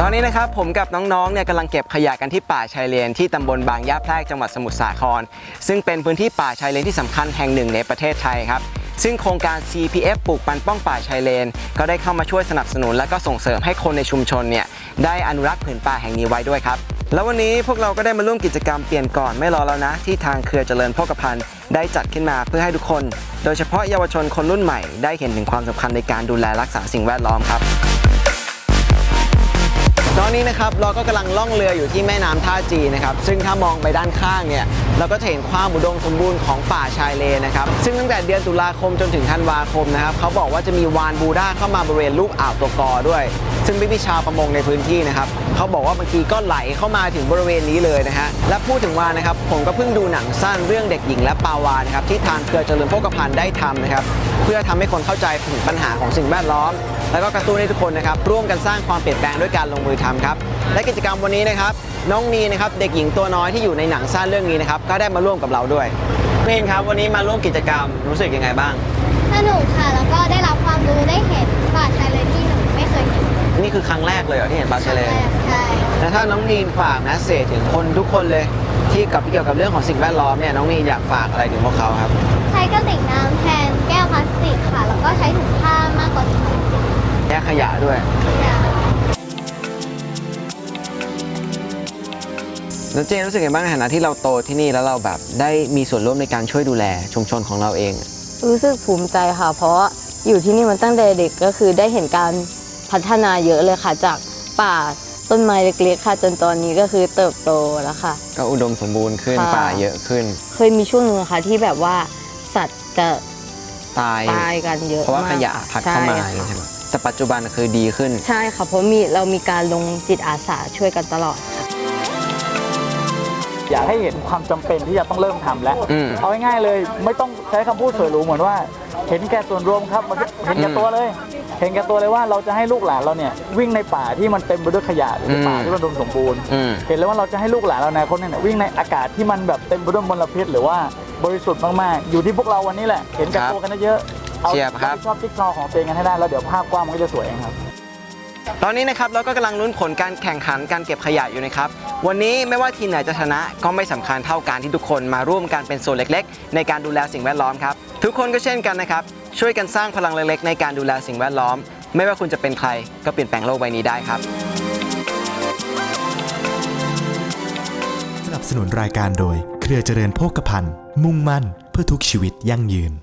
ตอนนี้นะครับผมกับน้องๆเนี่ยกำลังเก็บขยะกันที่ป่าชายเลนที่ตำบลบางยะแพรกจังหวัดสมุทรสาคร ซึ่งเป็นพื้นที่ป่าชายเลนที่สำคัญแห่งหนึ่งในประเทศไทยครับซึ่งโครงการ CPF ปลูกปันป้องป่าชายเลน ก็ได้เข้ามาช่วยสนับสนุน และก็ส่งเสริมให้คนในชุมชนเนี่ยได้อนุรักษ์ผืนป่าแห่งนี้ไว้ด้วยครับ แล้ววันนี้พวกเราก็ได้มาร่วมกิจกรรมเปลี่ยนก่อนไม่รอแล้วนะ ที่ทางเครือเจริญโภคภัณฑ์ได้จัดขึ้นมาเพื่อให้ทุกคน โดยเฉพาะเยาวชนคนรุ่นใหม่ ได้เห็นถึงความสำคัญในการดูแลรักษาสิ่งแวดล้อมครับ ตอนนี้นะครับเราก็กำลังล่องเรืออยู่ที่แม่น้ำท่าจีนะครับซึ่งถ้ามองไปด้านข้างเนี่ยเราก็จะเห็นความอุดมสมบูรณ์ของป่าชายเลนนะครับซึ่งตั้งแต่เดือนตุลาคมจนถึงธันวาคมนะครับเขาบอกว่าจะมีวานบูด้าเข้ามาบริเวณลูกอ่าวตัวกอด้วย ซึ่งพี่ๆชาวประมงในพื้นที่นะครับเขาบอกว่าบางทีก็ไหลเข้ามาถึงบริเวณนี้เลยนะฮะและพูดถึงวานนะครับผมก็เพิ่งดูหนังสั้นเรื่องเด็กหญิงและปลาวานนะครับที่ทางเครือเจริญโภคภัณฑ์ได้ทำนะครับเพื่อทำให้คนเข้าใจถึงปัญหาของสิ่งแวดล้อม แล้วก็กระตุ้นให้ทุกคนนะครับร่วมกันสร้างความเปลี่ยนแปลงด้วยการลงมือทำครับและกิจกรรมวันนี้นะครับ น้องนีนะครับเด็กหญิงตัวน้อยที่อยู่ในหนังสั้นเรื่องนี้นะครับก็ได้มาร่วมกับเราด้วยนีนครับวันนี้มาร่วมกิจกรรมรู้สึกยังไงบ้างสนุกค่ะแล้วก็ได้รับความรู้ได้เห็นป่าชายเลนที่หนูไม่เคยเห็นนี่คือครั้งแรกเลยเหรอที่เห็นปลาทะเลใช่แล้วถ้าน้องนีนฝากนะเสจถึงคนทุกคนเลยที่กับเกี่ยวกับเรื่องของสิ่งแวดล้อมเนี่ยน้องนีนอยากฝากอะไรถึงพวกเขาครับ ใช้กระติกน้ำแทนแก้วพลาสติกค่ะ แล้วก็ใช้ถุงผ้ามากกว่าถุงพลาสติกแยกขยะด้วย แล้วเจนรู้สึกยังไงบ้างในฐานะที่เราโตที่นี่แล้วเราแบบได้มีส่วนร่วมในการช่วยดูแลชุมชนของเราเอง รู้สึกภูมิใจค่ะ เพราะอยู่ที่นี่มันตั้งแต่เด็กก็คือได้เห็นการพัฒนาเยอะเลยค่ะ จากป่าต้นไม้เล็กๆค่ะ จนตอนนี้ก็คือเติบโตแล้วค่ะ ก็อุดมสมบูรณ์ขึ้นค่ะ ป่าเยอะขึ้น เคยมีช่วงหนึ่งค่ะที่แบบว่าสัตว์จะตาย ตายกันเยอะเพราะว่ามาขกยะพัดเข้ามาใช่อย่างนี้ค่ะใช่ไหมแต่ปัจจุบันคือดีขึ้น ใช่ค่ะเพราะมีเรามีการลงจิตอาสาช่วยกันตลอด อยากให้เห็นความจำเป็นที่จะต้องเริ่มทำแล้วอืม เอาง่ายๆเลย ไม่ต้องใช้คำพูดสวยหรูเหมือนว่า เห็นแก่ส่วนรวมครับมันเห็นแก่ตัวเลย เห็นแก่ตัวเลยว่าเราจะให้ลูกหลานเราเนี่ยวิ่งในป่าที่มันเต็มไปด้วยขยะหรือในป่าที่มันอุดมสมบูรณ์ อืม เห็นเลยว่าเราจะให้ลูกหลานเราในคนเนี่ยวิ่งในอากาศที่มันแบบเต็มไปด้วยมลพิษหรือว่าบริสุทธิ์มากๆ อยู่ที่พวกเราวันนี้แหละ เห็นแก่ตัวกันเยอะๆเอาเชียบครับชอบจิ๊กซอว์ของตัวเองกันให้ได้แล้วเดี๋ยวภาพกว้างมันก็จะสวยเองครับ ตอนนี้นะครับเราก็กำลังลุ้นผลการแข่งขันการเก็บขยะอยู่นะครับ วันนี้ไม่ว่าทีมไหนจะชนะก็ไม่สำคัญเท่าการที่ทุกคนมาร่วมกันเป็นส่วนเล็กๆ ในการดูแลสิ่งแวดล้อมครับ ทุกคนก็เช่นกันนะครับ ช่วยกันสร้างพลังเล็กๆ ในการดูแลสิ่งแวดล้อม ไม่ว่าคุณจะเป็นใครก็เปลี่ยนแปลงโลกใบนี้ได้ครับ สนับสนุนรายการโดย เครือเจริญโภคภัณฑ์มุ่งมั่นเพื่อทุกชีวิตยั่งยืน